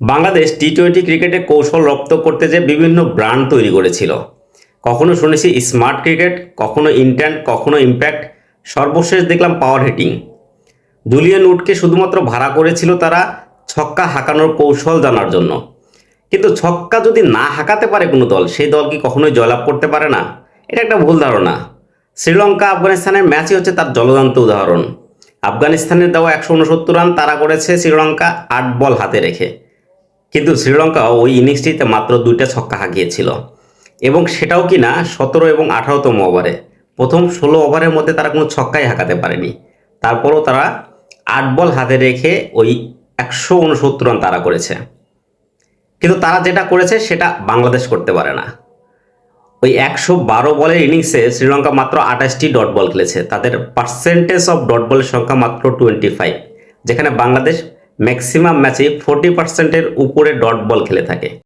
Bangladesh T twenty ক্রিকেটে কৌশল রপ্ত করতে যে বিভিন্ন ব্র্যান্ড তৈরি করেছিল। কখনো শুনেছি স্মার্ট ক্রিকেট কখনো ইন্ট্যান্ট কখনো ইম্প্যাক্ট সর্বশেষ দেখলাম পাওয়ার হিটিং জুলিয়ান উডকে শুধুমাত্র ভাড়া করেছিল তারা ছক্কা হাঁকানোর কৌশল জানার জন্য। কিন্তু ছক্কা যদি না হাঁকাতে পারে কোনো দল, সেই দল কি কখনোই জয়লাভ করতে পারে না? এটা একটা ভুল ধারণা। শ্রীলঙ্কা, আফগানিস্তানের ম্যাচই হচ্ছে তার জলদান্ত উদাহরণ। আফগানিস্তানের দেওয়া একশো উনসত্তর রান তারা করেছে শ্রীলঙ্কা, আট বল হাতে রেখে। কিন্তু শ্রীলঙ্কা ওই ইনিংসটিতে মাত্র দুইটা ছক্কা হাঁকিয়েছিল। এবং সেটাও কি না সতেরো এবং আঠারোতম ওভারে প্রথম ষোলো ওভারের মধ্যে তারা কোনো ছক্কাই হাঁকাতে পারেনি। তারপরও তারা আট বল হাতে রেখে ওই একশো উনসত্তর রান তারা করেছে। কিন্তু তারা যেটা করেছে সেটা বাংলাদেশ করতে পারে না। ওই একশো বারো বলের ইনিংসে শ্রীলঙ্কা মাত্র আঠাশটি ডট বল খেলেছে। তাদের পার্সেন্টেজ অফ ডট বলের সংখ্যা মাত্র টোয়েন্টি ফাইভ যেখানে বাংলাদেশ ম্যাক্সিমাম ম্যাচে ফোর্টি পার্সেন্টের উপরে ডট বল খেলে থাকে।